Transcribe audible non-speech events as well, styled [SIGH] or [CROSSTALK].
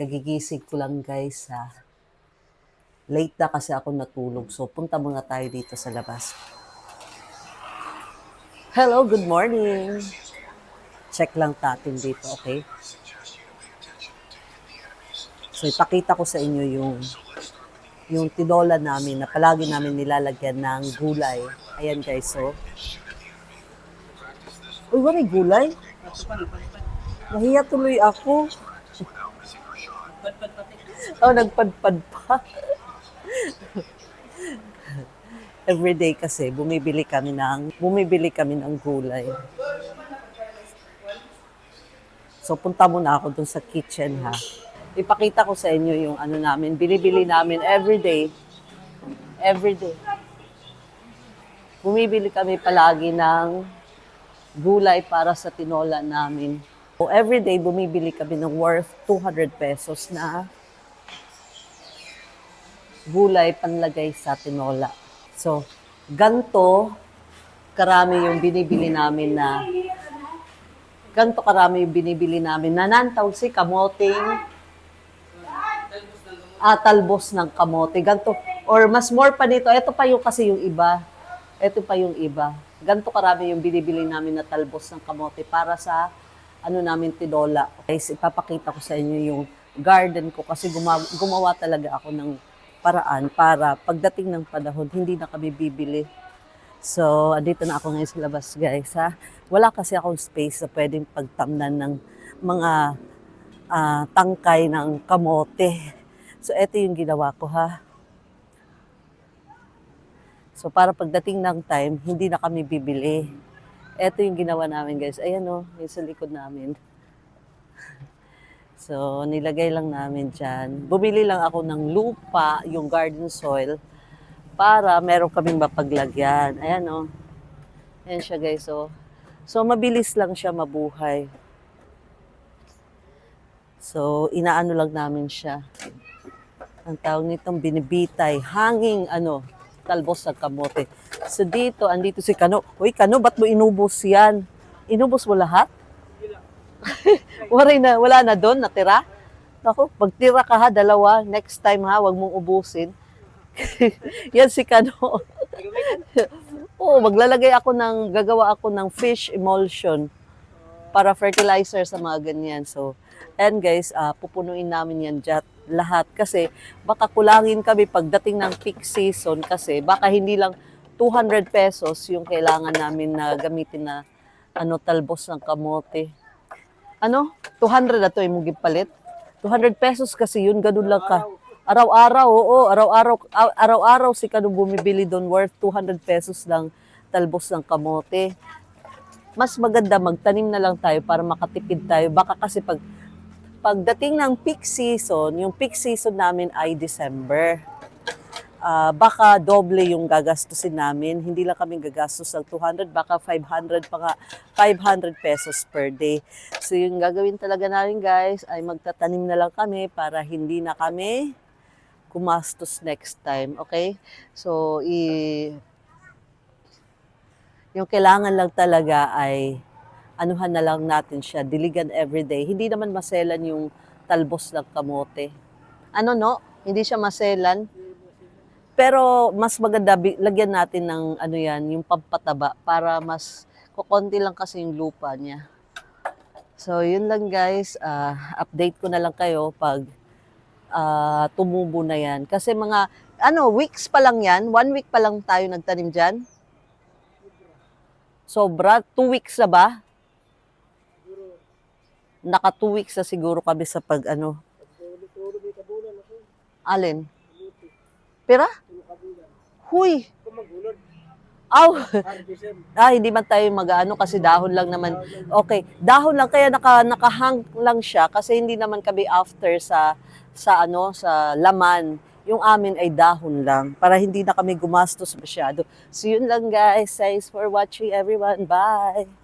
Kagigising ko lang guys ha. Late na kasi ako natulog. So punta muna tayo dito sa labas. Hello, good morning. Check lang natin dito, okay? So ipakita ko sa inyo yung yung tinola namin na palagi namin nilalagyan ng gulay. Ayan guys, so. Uy, wala gulay? Nahiya tuloy ako. Oh, nagpadpad pa. Everyday kasi bumibili kami ng bumibili kami ng gulay. So punta muna ako dun sa kitchen ha. Ipakita ko sa inyo yung ano namin, binibili namin everyday. Everyday. Bumibili kami palagi ng gulay para sa tinola namin. So everyday bumibili kami ng worth 200 pesos na gulay panlagay sa tinola. So, ganto karami yung binibili namin na ganto karami yung binibili namin na nantaw si kamoting ah, talbos ng kamote. Ganto, or mas more pa nito, ito pa yung kasi yung iba. Ito pa yung iba. Ganto karami yung binibili namin na talbos ng kamote para sa ano namin tidola. Guys, ipapakita ko sa inyo yung garden ko kasi gumawa, gumawa talaga ako ng paraan para pagdating ng panahon, hindi na kami bibili. So, andito na ako ngayon sa labas, guys. Ha? Wala kasi akong space na pwedeng pagtamnan ng mga ah, tangkay ng kamote. So, eto yung ginawa ko, ha? So, para pagdating ng time, hindi na kami bibili. Eto yung ginawa namin, guys. Ayan, o, yung sa likod namin. So, nilagay lang namin dyan. Bumili lang ako ng lupa, yung garden soil, para meron kaming mapaglagyan. Ayan, o. Ayan siya, guys, o. So, mabilis lang siya mabuhay. So, inaano lang namin siya. Ang tawag nitong binibitay, hanging ano, talbos ng kamote. So dito, andito si Kano. Uy, Kano, ba't mo inubos yan? Inubos mo lahat? [LAUGHS] wala na, wala na doon, natira? Naku, pagtira ka ha, dalawa, next time ha, wag mong ubusin. [LAUGHS] yan si Kano. [LAUGHS] Oo, maglalagay ako ng, gagawa ako ng fish emulsion para fertilizer sa mga ganyan. So, and guys, ah, pupunuin namin yan dyan lahat kasi baka kulangin kami pagdating ng peak season kasi baka hindi lang 200 pesos yung kailangan namin na gamitin na ano talbos ng kamote. Ano? 200 na to yung palit. 200 pesos kasi yun, ganun lang ka. Araw-araw, oo, araw-araw, araw-araw si Kano bumibili doon worth 200 pesos lang talbos ng kamote mas maganda magtanim na lang tayo para makatipid tayo. Baka kasi pag pagdating ng peak season, yung peak season namin ay December. Ah, baka doble yung gagastusin namin. Hindi lang kami gagastos ng 200, baka 500 pa nga, 500 pesos per day. So yung gagawin talaga namin guys ay magtatanim na lang kami para hindi na kami kumastos next time. Okay? So, i yung kailangan lang talaga ay anuhan na lang natin siya, diligan everyday. Hindi naman maselan yung talbos ng kamote. Ano no? Hindi siya maselan. Pero mas maganda lagyan natin ng ano yan, yung pampataba para mas kukonti lang kasi yung lupa niya. So yun lang guys, Ah, update ko na lang kayo pag ah, tumubo na yan. Kasi mga ano, weeks pa lang yan, one week pa lang tayo nagtanim dyan. Sobra, two weeks na ba? Naka two weeks na siguro kami sa pag ano. Alin? Pira? Huy! Aw! [LAUGHS] ah, hindi man tayo mag-ano kasi dahon lang naman. Okay, dahon lang kaya naka nakahang lang siya kasi hindi naman kami after sa sa ano sa laman. Yung amin ay dahon lang para hindi na kami gumastos masyado. So yun lang guys. Thanks for watching everyone. Bye.